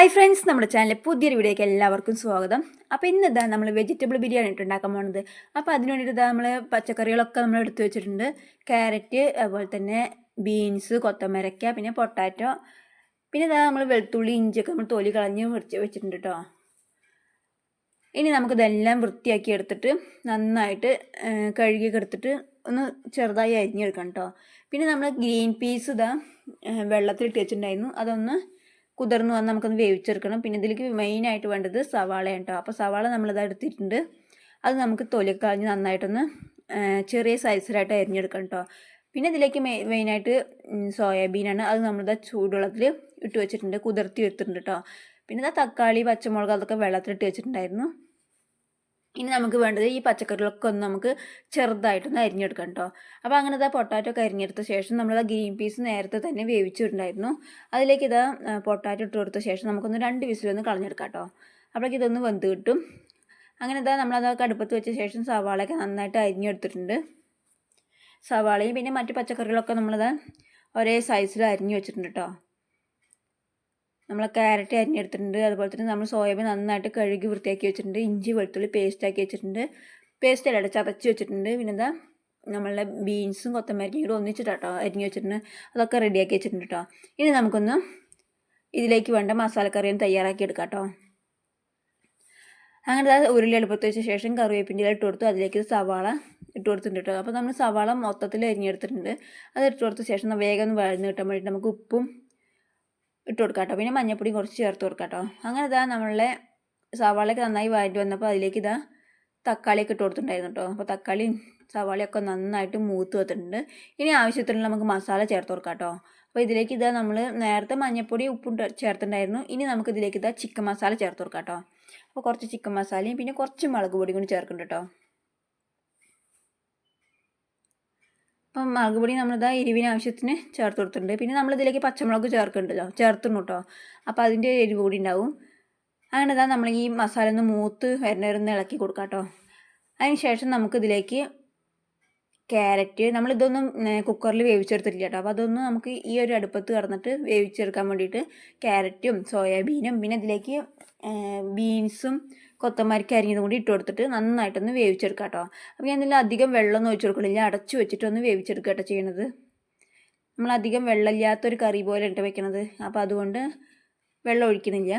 Hi friends നമ്മുടെ ചാനലിലെ പുതിയൊരു വീഡിയോയ്ക്ക് എല്ലാവർക്കും സ്വാഗതം. അപ്പോൾ ഇന്ന് ഇതാ നമ്മൾ വെജിറ്റബിൾ ബിരിയാണി ഇട്ട് ഉണ്ടാക്കാൻ പോകുന്നത് അപ്പോൾ അതിന് വേണ്ടിയിട്ട് നമ്മൾ പച്ചക്കറികളൊക്കെ നമ്മൾ എടുത്തു വെച്ചിട്ടുണ്ട്. ക്യാരറ്റ് അതുപോലെ തന്നെ ബീൻസ് കൊത്തമരക്ക പിന്നെ പൊട്ടാറ്റോ പിന്നെ ഇതാ നമ്മൾ വെളുത്തുള്ളി ഇഞ്ചിയൊക്കെ നമ്മൾ തൊലി കളഞ്ഞ് വെച്ച് വെച്ചിട്ടുണ്ട് കേട്ടോ ഇനി നമുക്കിതെല്ലാം വൃത്തിയാക്കി എടുത്തിട്ട് നന്നായിട്ട് കഴുകിയൊക്കെ എടുത്തിട്ട് ഒന്ന് ചെറുതായി അരിഞ്ഞെടുക്കണം കേട്ടോ പിന്നെ നമ്മൾ ഗ്രീൻ പീസ് ഇതാ വെള്ളത്തിലിട്ട് വെച്ചിട്ടുണ്ടായിരുന്നു. അതൊന്ന് കുതിർന്ന് വന്ന് നമുക്കൊന്ന് വേവിച്ചെടുക്കണം. പിന്നെ ഇതിലേക്ക് മെയിനായിട്ട് വേണ്ടത് സവാളയാണ് കേട്ടോ അപ്പോൾ സവാള നമ്മളിത് എടുത്തിട്ടുണ്ട്. അത് നമുക്ക് തൊലിയൊക്കെ നന്നായിട്ടൊന്ന് ചെറിയ സൈസിലായിട്ട് അരിഞ്ഞെടുക്കണം കേട്ടോ പിന്നെ ഇതിലേക്ക് മെയ് മെയിനായിട്ട് സോയാബീനാണ്. അത് നമ്മളിത് ചൂടുവെള്ളത്തിൽ ഇട്ട് വെച്ചിട്ടുണ്ട്. കുതിർത്തി വെച്ചിട്ടുണ്ട് കേട്ടോ പിന്നെ ഇതാ തക്കാളി പച്ചമുളക് അതൊക്കെ വെള്ളത്തിലിട്ട് വെച്ചിട്ടുണ്ടായിരുന്നു. ഇനി നമുക്ക് വേണ്ടത് ഈ പച്ചക്കറികളൊക്കെ ഒന്ന് നമുക്ക് ചെറുതായിട്ടൊന്ന് അരിഞ്ഞെടുക്കാം കേട്ടോ. അപ്പോൾ അങ്ങനെ ഇതാ പൊട്ടാറ്റോ ഒക്കെ അരിഞ്ഞെടുത്ത ശേഷം നമ്മളിതാ ഗ്രീൻ പീസ് നേരത്തെ തന്നെ വേവിച്ചിട്ടുണ്ടായിരുന്നു. അതിലേക്ക് ഇതാ പൊട്ടാറ്റോ ഇട്ട് കൊടുത്ത ശേഷം നമുക്കൊന്ന് രണ്ട് വിസിലൊന്ന് കളഞ്ഞെടുക്കാം കേട്ടോ. അപ്പോഴേക്ക് ഇതൊന്ന് വെന്ത് കിട്ടും. അങ്ങനെ ഇതാ നമ്മളതൊക്കെ അടുപ്പത്ത് വെച്ച ശേഷം സവാളയൊക്കെ നന്നായിട്ട് അരിഞ്ഞെടുത്തിട്ടുണ്ട്. സവാളയും പിന്നെ മറ്റു പച്ചക്കറികളൊക്കെ നമ്മളത് ഒരേ സൈസിൽ അരിഞ്ഞു വെച്ചിട്ടുണ്ട് കേട്ടോ. നമ്മൾ ക്യാരറ്റ് അരിഞ്ഞെടുത്തിട്ടുണ്ട് അതുപോലെ തന്നെ നമ്മൾ സോയാബീൻ നന്നായിട്ട് കഴുകി വൃത്തിയാക്കി വെച്ചിട്ടുണ്ട്. ഇഞ്ചി വെളുത്തുള്ളി പേസ്റ്റാക്കി വെച്ചിട്ടുണ്ട്. പേസ്റ്റ് അല്ലാതെ ചതച്ച് വെച്ചിട്ടുണ്ട്. പിന്നെ എന്താ നമ്മളുടെ ബീൻസും കൊത്തമരിക്കും കൂടെ ഒന്നിച്ചിട്ടാട്ടോ അരിഞ്ഞ് വെച്ചിട്ടുണ്ട്. അതൊക്കെ റെഡിയാക്കി വെച്ചിട്ടുണ്ട് കേട്ടോ ഇനി നമുക്കൊന്ന് ഇതിലേക്ക് വേണ്ട മസാലക്കറിയും തയ്യാറാക്കി എടുക്കാം കേട്ടോ അങ്ങനെ ദാ ഉരുളി എളുപ്പത്ത് വെച്ച ശേഷം കറിവേപ്പിന്റെ ഇട്ട് കൊടുത്തു. അതിലേക്ക് സവാള ഇട്ട് കൊടുത്തിട്ടുണ്ട് കേട്ടോ അപ്പോൾ നമ്മൾ സവാള മൊത്തത്തിൽ അരിഞ്ഞെടുത്തിട്ടുണ്ട്. അത് ഇട്ട് കൊടുത്ത ശേഷം വേഗം ഒന്ന് വഴന്ന് കിട്ടാൻ വേണ്ടിയിട്ട് നമുക്ക് ഉപ്പും ഇട്ട് കൊടുക്കാം പിന്നെ മഞ്ഞപ്പൊടി കുറച്ച് ചേർത്ത് കൊടുക്കാം കേട്ടോ അങ്ങനെ ഇതാ നമ്മളെ സവാളയൊക്കെ നന്നായി വാരി വന്നപ്പോൾ അതിലേക്ക് ഇതാ തക്കാളിയൊക്കെ ഇട്ട് കൊടുത്തിട്ടുണ്ടായിരുന്നു കേട്ടോ അപ്പോൾ തക്കാളിയും സവാളയൊക്കെ നന്നായിട്ട് മൂത്ത് വന്നിട്ടുണ്ട്. ഇനി ആവശ്യത്തിനുള്ള നമുക്ക് മസാല ചേർത്ത് കൊടുക്കാം കേട്ടോ അപ്പോൾ ഇതിലേക്ക് ഇതാ നമ്മൾ നേരത്തെ മഞ്ഞപ്പൊടി ഉപ്പും ചേർത്തിട്ടുണ്ടായിരുന്നു. ഇനി നമുക്ക് ഇതിലേക്ക് ഇതാ ചിക്കൻ മസാല ചേർത്ത് കൊടുക്കാം കേട്ടോ അപ്പോൾ കുറച്ച് ചിക്കൻ മസാലയും പിന്നെ കുറച്ച് മുളക് പൊടി കൂടി ചേർക്കുന്നുണ്ട് കേട്ടോ അപ്പം മുളകുപൊടി നമ്മളിതാ എരിവിന് ആവശ്യത്തിന് ചേർത്ത് കൊടുത്തിട്ടുണ്ട് പിന്നെ നമ്മളിതിലേക്ക് പച്ചമുളക് ചേർക്കുന്നുണ്ടല്ലോ ചേർത്തുന്നു കേട്ടോ അപ്പോൾ അതിന്റെ എരിവ് കൂടി ഉണ്ടാവും. അങ്ങനെ ഇതാ നമ്മൾ ഈ മസാല ഒന്ന് മൂത്ത് വരുന്നവരൊന്ന് ഇളക്കി കൊടുക്കാം കേട്ടോ അതിന് ശേഷം നമുക്കിതിലേക്ക് ക്യാരറ്റ് നമ്മളിതൊന്നും കുക്കറിൽ വേവിച്ചെടുത്തിട്ടില്ല കേട്ടോ അപ്പോൾ അതൊന്നും നമുക്ക് ഈ ഒരു അടുപ്പത്ത് കിടന്നിട്ട് വേവിച്ചെടുക്കാൻ വേണ്ടിയിട്ട് ക്യാരറ്റും സോയാബീനും പിന്നെ ഇതിലേക്ക് ബീൻസും കൊത്തമരിക്ക അരിഞ്ഞതും കൂടി ഇട്ട് കൊടുത്തിട്ട് നന്നായിട്ടൊന്ന് വേവിച്ചെടുക്കാം കേട്ടോ. അപ്പോൾ ഞാൻ ഇതിൽ അധികം വെള്ളമൊന്നും ഒഴിച്ചു കൊടുക്കണില്ല. അടച്ചു വെച്ചിട്ടൊന്ന് വേവിച്ചെടുക്കുക കേട്ടോ ചെയ്യണത്. നമ്മളധികം വെള്ളമില്ലാത്തൊരു കറി പോലെ ഇട്ട് വെക്കണത്. അപ്പോൾ അതുകൊണ്ട് വെള്ളം ഒഴിക്കണില്ല.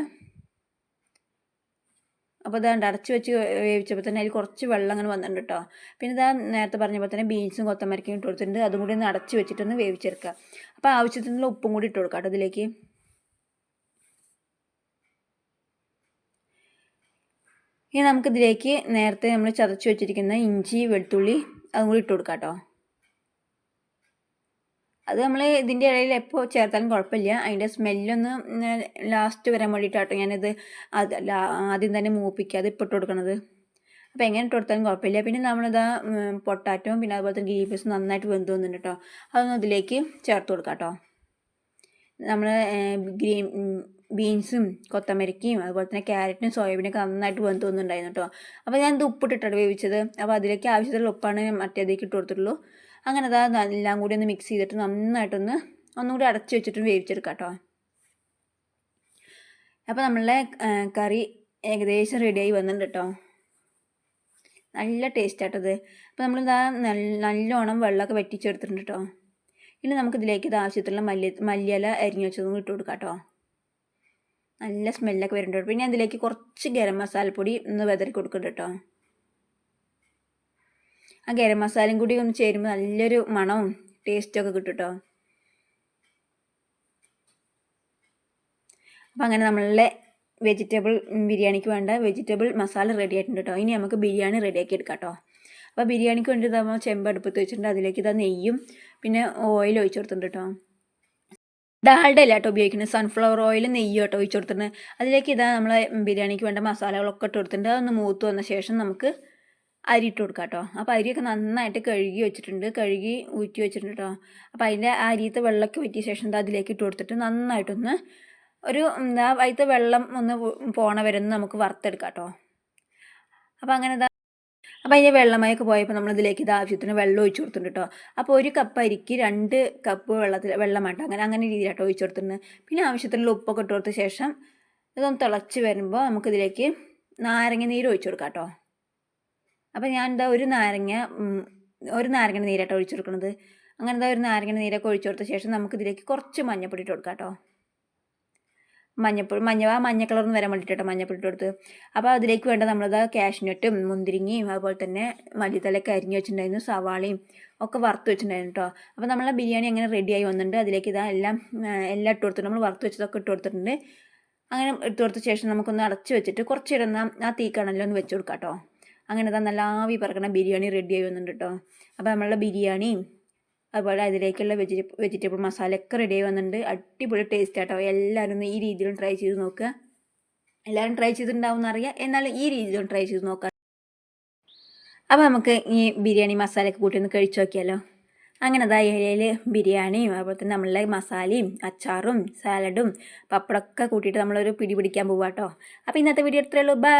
അപ്പോൾ ഇതാണ്ട് അടച്ച് വെച്ച് വേവിച്ചപ്പോൾ തന്നെ അതിൽ കുറച്ച് വെള്ളം അങ്ങനെ വന്നിട്ടുണ്ട് കേട്ടോ. പിന്നെ ഇതാ നേരത്തെ പറഞ്ഞപ്പോൾ തന്നെ ബീൻസും കൊത്തമരക്കും ഇട്ട് കൊടുത്തിട്ടുണ്ട്. അതും കൂടി ഒന്ന് അടച്ച് വെച്ചിട്ടൊന്ന് വേവിച്ചെടുക്കുക അപ്പോൾ ആവശ്യത്തിനുള്ള ഉപ്പും കൂടി ഇട്ട് കൊടുക്കാം കേട്ടോ ഇതിലേക്ക്. ഇനി നമുക്ക് ഇതിലേക്ക് നേരത്തെ നമ്മൾ ചതച്ച് വെച്ചിരിക്കുന്ന ഇഞ്ചി വെളുത്തുള്ളി അതും കൂടി ഇട്ട് കൊടുക്കാം കേട്ടോ അത് നമ്മൾ ഇതിന്റെ ഇടയിൽ എപ്പോൾ ചേർത്താലും കുഴപ്പമില്ല. അതിന്റെ സ്മെല്ലൊന്ന് ലാസ്റ്റ് വരാൻ വേണ്ടിയിട്ടാട്ടോ ഞാനിത് ആദ്യം തന്നെ മൂപ്പിക്കാതെ ഇപ്പോൾ ഇട്ട് കൊടുക്കണത്. അപ്പോൾ എങ്ങനെ ഇട്ട് കൊടുത്താലും കുഴപ്പമില്ല. പിന്നെ നമ്മളിതാ പൊട്ടാറ്റവും പിന്നെ അതുപോലെ തന്നെ ഗ്രീൻ നന്നായിട്ട് വെന്ത് വന്നിട്ടുണ്ട് കേട്ടോ അതൊന്നും ഇതിലേക്ക് ചേർത്ത് കൊടുക്കാം കേട്ടോ നമ്മൾ ഗ്രീൻ ബീൻസും കൊത്തമരക്കയും അതുപോലെ തന്നെ ക്യാരറ്റും സോയാബീനൊക്കെ നന്നായിട്ട് വെന്ത് വന്നിട്ടുണ്ടായിരുന്നു കേട്ടോ. അപ്പോൾ ഞാൻ ഇത് ഉപ്പിട്ടിട്ടാണ് വേവിച്ചത്. അപ്പോൾ അതിലേക്ക് ആവശ്യത്തിലുള്ള ഉപ്പാണ് ഞാൻ മറ്റേതേക്ക് ഇട്ട് കൊടുത്തിട്ടുള്ളൂ. അങ്ങനെ അതാ എല്ലാം കൂടി ഒന്ന് മിക്സ് ചെയ്തിട്ട് നന്നായിട്ടൊന്ന് ഒന്നുകൂടി അടച്ച് വെച്ചിട്ട് വേവിച്ചെടുക്കാം കേട്ടോ. അപ്പോൾ നമ്മളുടെ കറി ഏകദേശം റെഡിയായി വന്നിട്ടുണ്ട് കേട്ടോ. നല്ല ടേസ്റ്റ് ആട്ടത് അപ്പോൾ നമ്മളിതാ നല്ല നല്ലോണം വെള്ളമൊക്കെ വറ്റിച്ചെടുത്തിട്ടുണ്ട് കേട്ടോ. ഇനി നമുക്കിതിലേക്ക് ഇത് ആവശ്യത്തിലുള്ള മല്ലി മല്ലിയില അരിഞ്ഞു വെച്ചതും ഇട്ട് കൊടുക്കാം കേട്ടോ. നല്ല സ്മെല്ലൊക്കെ വരുന്നുണ്ട് പിന്നെ അതിലേക്ക് കുറച്ച് ഗരം മസാലപ്പൊടി ഒന്ന് വെതറി കൊടുക്കുന്നുണ്ട് കേട്ടോ. ആ ഗരം മസാലയും കൂടി ഒന്ന് ചേരുമ്പോൾ നല്ലൊരു മണവും ടേസ്റ്റൊക്കെ കിട്ടും കേട്ടോ. അപ്പോൾ അങ്ങനെ നമ്മളുടെ വെജിറ്റബിൾ ബിരിയാണിക്ക് വേണ്ട വെജിറ്റബിൾ മസാല റെഡി ആയിട്ടുണ്ട് കേട്ടോ. ഇനി നമുക്ക് ബിരിയാണി റെഡിയാക്കി എടുക്കാം കേട്ടോ. അപ്പോൾ ബിരിയാണിക്ക് വേണ്ടി നമ്മൾ ചെമ്പ് അടുപ്പത്ത് വെച്ചിട്ടുണ്ട്. അതിലേക്ക് ഇതാ നെയ്യും പിന്നെ ഓയിൽ ഒഴിച്ചു കൊടുത്തിട്ടുണ്ട് കേട്ടോ ഡാൽഡ അല്ല കേട്ടോ ഉപയോഗിക്കുന്നത്. സൺഫ്ലവർ ഓയിൽ നെയ്യ് കേട്ടോ ഒഴിച്ചു കൊടുത്തിട്ടുണ്ട്. അതിലേക്ക് ഇതാ നമ്മൾ ബിരിയാണിക്ക് വേണ്ട മസാലകളൊക്കെ ഇട്ട് കൊടുത്തിട്ടുണ്ട്. അതൊന്ന് മൂത്ത് വന്ന ശേഷം നമുക്ക് അരി ഇട്ട് കൊടുക്കാം കേട്ടോ അപ്പോൾ അരിയൊക്കെ നന്നായിട്ട് കഴുകി വെച്ചിട്ടുണ്ട്. കഴുകി ഊറ്റി വെച്ചിട്ടുണ്ട് കേട്ടോ അപ്പോൾ അതിന്റെ അരിയത്തെ വെള്ളമൊക്കെ ഊറ്റിയ ശേഷം അതിലേക്ക് ഇട്ട് കൊടുത്തിട്ട് നന്നായിട്ടൊന്ന് ഒരു എന്താ അതിലത്തെ വെള്ളം ഒന്ന് പോണ വരെ ഒന്ന് നമുക്ക് വറുത്തെടുക്കാം കേട്ടോ അപ്പോൾ അങ്ങനെ അപ്പോൾ അതിന്റെ വെള്ളമയൊക്കെ പോയപ്പോൾ നമ്മളിതിലേക്ക് ഇത് ആവശ്യത്തിന് വെള്ളം ഒഴിച്ചു കൊടുത്തിട്ടുണ്ട് കേട്ടോ അപ്പോൾ ഒരു കപ്പ് അരിക്ക് രണ്ട് കപ്പ് വെള്ളത്തിൽ വെള്ളം വേണ്ട. അങ്ങനെ അങ്ങനെ രീതിയിലാട്ടോ ഒഴിച്ചു കൊടുത്തിട്ടുണ്ട്. പിന്നെ ആവശ്യത്തിനുള്ള ഉപ്പൊക്കെ ഇട്ട് കൊടുത്ത ശേഷം ഇതൊന്ന് തിളച്ച് വരുമ്പോൾ നമുക്കിതിലേക്ക് നാരങ്ങ നീര് ഒഴിച്ചു കൊടുക്കാം കേട്ടോ അപ്പോൾ ഞാൻ എന്താ ഒരു നാരങ്ങ ഒരു നാരങ്ങ നീരാട്ടോ ഒഴിച്ചു കൊടുക്കുന്നത് അങ്ങനെ എന്താ ഒരു നാരങ്ങ നീരൊക്കെ ഒഴിച്ചു കൊടുത്ത ശേഷം നമുക്കിതിലേക്ക് കുറച്ച് മഞ്ഞപ്പൊടി ഇട്ട് കൊടുക്കാം കേട്ടോ മഞ്ഞപ്പൊടി മഞ്ഞ ആ മഞ്ഞ കളർന്ന് വരാൻ വേണ്ടിയിട്ട് മഞ്ഞപ്പൊടി ഇട്ട് കൊടുത്ത്. അപ്പോൾ അതിലേക്ക് വേണ്ട നമ്മളത് കാഷ്നട്ടും മുന്തിരിങ്ങയും അതുപോലെ തന്നെ മല്ലിത്തലൊക്കെ അരിഞ്ഞ് വെച്ചിട്ടുണ്ടായിരുന്നു സവാളയും ഒക്കെ വറുത്ത് വെച്ചിട്ടുണ്ടായിരുന്നു കേട്ടോ അപ്പോൾ നമ്മളെ ബിരിയാണി അങ്ങനെ റെഡിയായി വന്നിട്ടുണ്ട്. അതിലേക്ക് ഇതാ എല്ലാം എല്ലാം ഇട്ട് കൊടുത്തിട്ട് നമ്മൾ വറുത്ത് വെച്ചതൊക്കെ ഇട്ട് കൊടുത്തിട്ടുണ്ട്. അങ്ങനെ ഇട്ട് കൊടുത്ത ശേഷം നമുക്കൊന്ന് അടച്ച് വെച്ചിട്ട് കുറച്ച് നേരം ആ തീ ഒന്ന് വെച്ച് കൊടുക്കാം കേട്ടോ അങ്ങനെ ഇതാ നല്ല ആവി പറക്കണ ബിരിയാണി റെഡിയായി വന്നിട്ടുണ്ട് കേട്ടോ അപ്പോൾ നമ്മളുടെ ബിരിയാണിയും അതുപോലെ അതിലേക്കുള്ള വെജിറ്റ വെജിറ്റബിൾ മസാലയൊക്കെ റെഡിയായി വന്നിട്ടുണ്ട്. അടിപൊളി ടേസ്റ്റ് ആട്ടോ. എല്ലാവരും ഒന്ന് ഈ രീതിയിലും ട്രൈ ചെയ്ത് നോക്കുക. എല്ലാവരും ട്രൈ ചെയ്തിട്ടുണ്ടാവും എന്നറിയാം എന്നാലും ഈ രീതിയിലും ട്രൈ ചെയ്ത് നോക്കാം. അപ്പോൾ നമുക്ക് ഈ ബിരിയാണി മസാലയൊക്കെ കൂട്ടി ഒന്ന് കഴിച്ചു നോക്കിയാലോ. അങ്ങനെ അതാ ഏരിയയിൽ ബിരിയാണിയും അതുപോലെ തന്നെ നമ്മളുടെ മസാലയും അച്ചാറും സാലഡും പപ്പടമൊക്കെ കൂട്ടിയിട്ട് നമ്മളൊരു പിടി പിടിക്കാൻ പോവാട്ടോ. അപ്പോൾ ഇന്നത്തെ വീഡിയോ എത്രയുള്ളൂ ബൈ